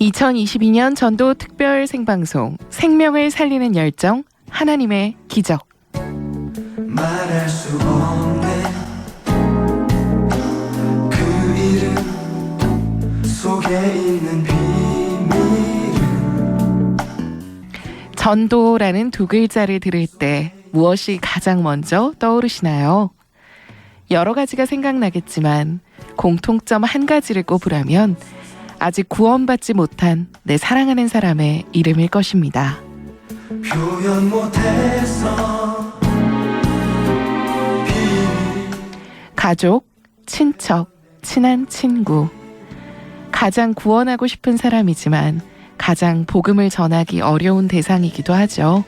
2022년 전도 특별 생방송 생명을 살리는 열정 하나님의 기적 말할 수 없네 그 이름 속에 있는 전도라는 두 글자를 들을 때 무엇이 가장 먼저 떠오르시나요? 여러 가지가 생각나겠지만 공통점 한 가지를 꼽으라면 아직 구원받지 못한 내 사랑하는 사람의 이름일 것입니다. 표현 비밀 가족, 친척, 친한 친구. 가장 구원하고 싶은 사람이지만 가장 복음을 전하기 어려운 대상이기도 하죠.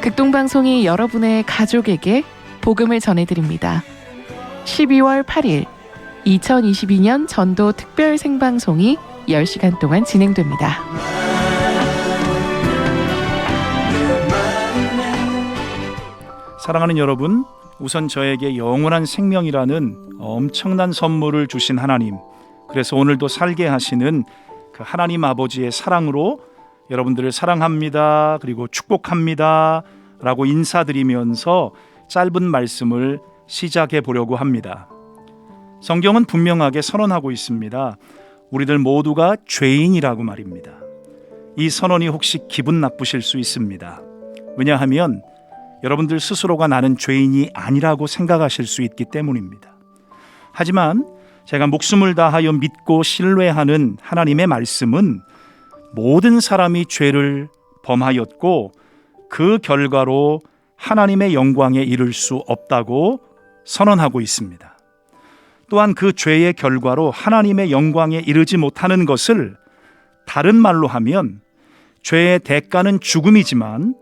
극동방송이 여러분의 가족에게 복음을 전해드립니다. 12월 8일 2022년 전도 특별 생방송이 10시간 동안 진행됩니다. 사랑하는 여러분, 우선 저에게 영원한 생명이라는 엄청난 선물을 주신 하나님, 그래서 오늘도 살게 하시는 그 하나님 아버지의 사랑으로 여러분들을 사랑합니다. 그리고 축복합니다. 라고 인사드리면서 짧은 말씀을 시작해 보려고 합니다. 성경은 분명하게 선언하고 있습니다. 우리들 모두가 죄인이라고 말입니다. 이 선언이 혹시 기분 나쁘실 수 있습니다. 왜냐하면 여러분들 스스로가 나는 죄인이 아니라고 생각하실 수 있기 때문입니다. 하지만 제가 목숨을 다하여 믿고 신뢰하는 하나님의 말씀은 모든 사람이 죄를 범하였고 그 결과로 하나님의 영광에 이를 수 없다고 선언하고 있습니다. 또한 그 죄의 결과로 하나님의 영광에 이르지 못하는 것을 다른 말로 하면 죄의 대가는 죽음이지만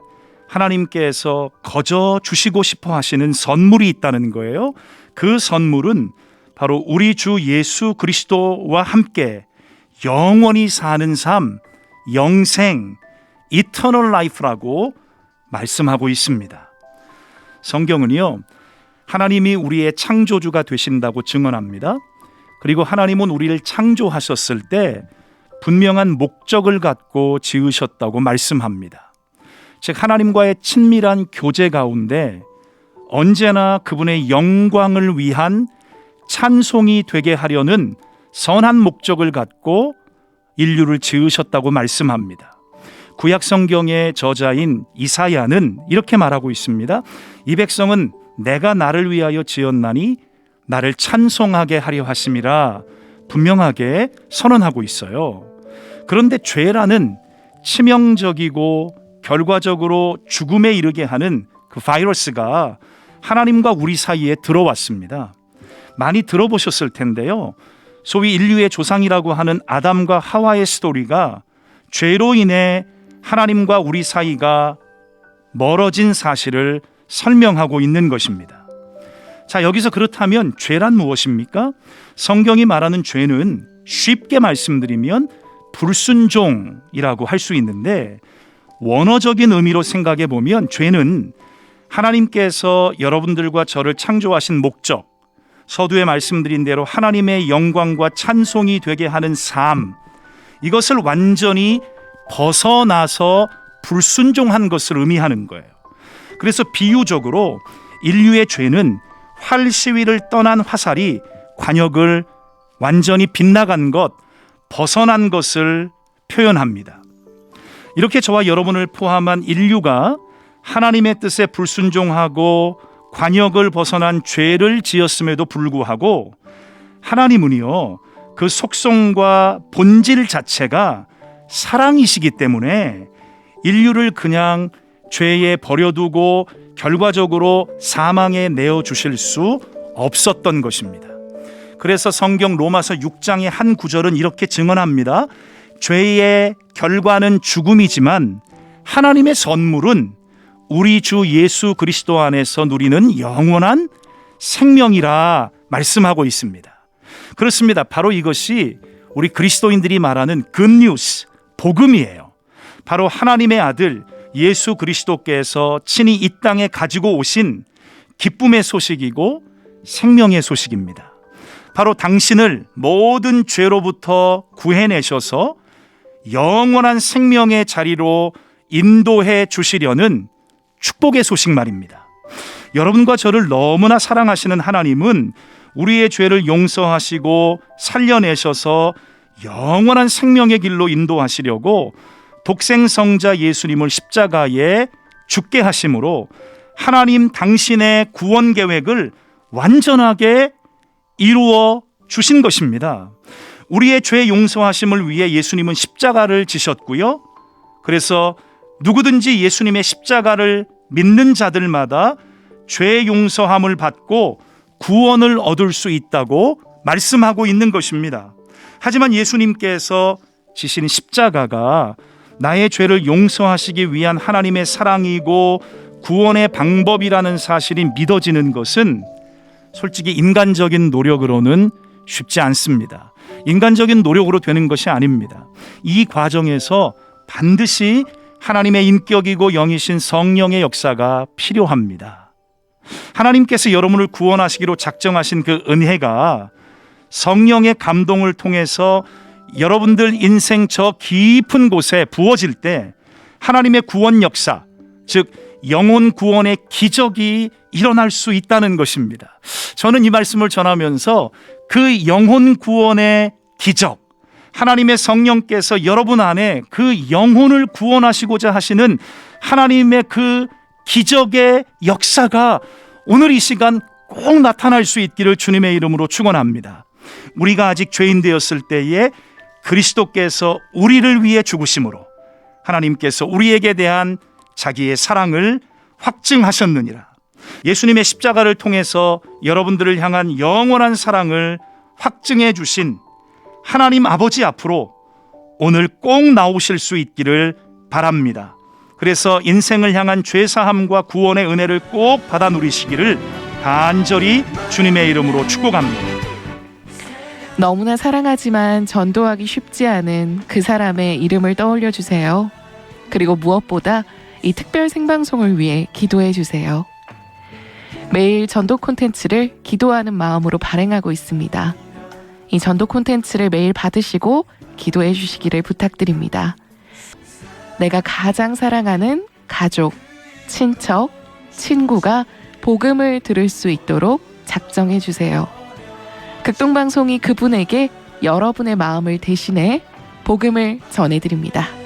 하나님께서 거저 주시고 싶어 하시는 선물이 있다는 거예요. 그 선물은 바로 우리 주 예수 그리스도와 함께 영원히 사는 삶, 영생, 이터널 라이프라고 말씀하고 있습니다. 성경은요, 하나님이 우리의 창조주가 되신다고 증언합니다. 그리고 하나님은 우리를 창조하셨을 때 분명한 목적을 갖고 지으셨다고 말씀합니다. 즉, 하나님과의 친밀한 교제 가운데 언제나 그분의 영광을 위한 찬송이 되게 하려는 선한 목적을 갖고 인류를 지으셨다고 말씀합니다. 구약 성경의 저자인 이사야는 이렇게 말하고 있습니다. 이 백성은 내가 나를 위하여 지었나니 나를 찬송하게 하려 하심이라 분명하게 선언하고 있어요. 그런데 죄라는 치명적이고 결과적으로 죽음에 이르게 하는 그 바이러스가 하나님과 우리 사이에 들어왔습니다. 많이 들어보셨을 텐데요. 소위 인류의 조상이라고 하는 아담과 하와의 스토리가 죄로 인해 하나님과 우리 사이가 멀어진 사실을 설명하고 있는 것입니다. 자, 여기서 그렇다면 죄란 무엇입니까? 성경이 말하는 죄는 쉽게 말씀드리면 불순종이라고 할 수 있는데 원어적인 의미로 생각해 보면 죄는 하나님께서 여러분들과 저를 창조하신 목적, 서두에 말씀드린 대로 하나님의 영광과 찬송이 되게 하는 삶, 이것을 완전히 벗어나서 불순종한 것을 의미하는 거예요. 그래서 비유적으로 인류의 죄는 활 시위를 떠난 화살이 관역을 완전히 빗나간 것, 벗어난 것을 표현합니다. 이렇게 저와 여러분을 포함한 인류가 하나님의 뜻에 불순종하고 관역을 벗어난 죄를 지었음에도 불구하고 하나님은요 그 속성과 본질 자체가 사랑이시기 때문에 인류를 그냥 죄에 버려두고 결과적으로 사망에 내어 주실 수 없었던 것입니다. 그래서 성경 로마서 6장의 한 구절은 이렇게 증언합니다. 죄의 결과는 죽음이지만 하나님의 선물은 우리 주 예수 그리스도 안에서 누리는 영원한 생명이라 말씀하고 있습니다. 그렇습니다. 바로 이것이 우리 그리스도인들이 말하는 굿뉴스, 복음이에요. 바로 하나님의 아들 예수 그리스도께서 친히 이 땅에 가지고 오신 기쁨의 소식이고 생명의 소식입니다. 바로 당신을 모든 죄로부터 구해내셔서 영원한 생명의 자리로 인도해 주시려는 축복의 소식 말입니다. 여러분과 저를 너무나 사랑하시는 하나님은 우리의 죄를 용서하시고 살려내셔서 영원한 생명의 길로 인도하시려고 독생성자 예수님을 십자가에 죽게 하심으로 하나님 당신의 구원 계획을 완전하게 이루어 주신 것입니다. 우리의 죄 용서하심을 위해 예수님은 십자가를 지셨고요. 그래서 누구든지 예수님의 십자가를 믿는 자들마다 죄 용서함을 받고 구원을 얻을 수 있다고 말씀하고 있는 것입니다. 하지만 예수님께서 지신 십자가가 나의 죄를 용서하시기 위한 하나님의 사랑이고 구원의 방법이라는 사실이 믿어지는 것은 솔직히 인간적인 노력으로는 쉽지 않습니다. 인간적인 노력으로 되는 것이 아닙니다. 이 과정에서 반드시 하나님의 인격이고 영이신 성령의 역사가 필요합니다. 하나님께서 여러분을 구원하시기로 작정하신 그 은혜가 성령의 감동을 통해서 여러분들 인생 저 깊은 곳에 부어질 때 하나님의 구원 역사, 즉 영혼 구원의 기적이 일어날 수 있다는 것입니다. 저는 이 말씀을 전하면서 그 영혼 구원의 기적, 하나님의 성령께서 여러분 안에 그 영혼을 구원하시고자 하시는 하나님의 그 기적의 역사가 오늘 이 시간 꼭 나타날 수 있기를 주님의 이름으로 축원합니다. 우리가 아직 죄인 되었을 때에 그리스도께서 우리를 위해 죽으심으로 하나님께서 우리에게 대한 자기의 사랑을 확증하셨느니라. 예수님의 십자가를 통해서 여러분들을 향한 영원한 사랑을 확증해 주신 하나님 아버지 앞으로 오늘 꼭 나오실 수 있기를 바랍니다. 그래서 인생을 향한 죄사함과 구원의 은혜를 꼭 받아 누리시기를 간절히 주님의 이름으로 축복합니다. 너무나 사랑하지만 전도하기 쉽지 않은 그 사람의 이름을 떠올려 주세요. 그리고 무엇보다 이 특별 생방송을 위해 기도해 주세요. 매일 전도 콘텐츠를 기도하는 마음으로 발행하고 있습니다. 이 전도 콘텐츠를 매일 받으시고 기도해 주시기를 부탁드립니다. 내가 가장 사랑하는 가족, 친척, 친구가 복음을 들을 수 있도록 작정해 주세요. 극동방송이 그분에게 여러분의 마음을 대신해 복음을 전해드립니다.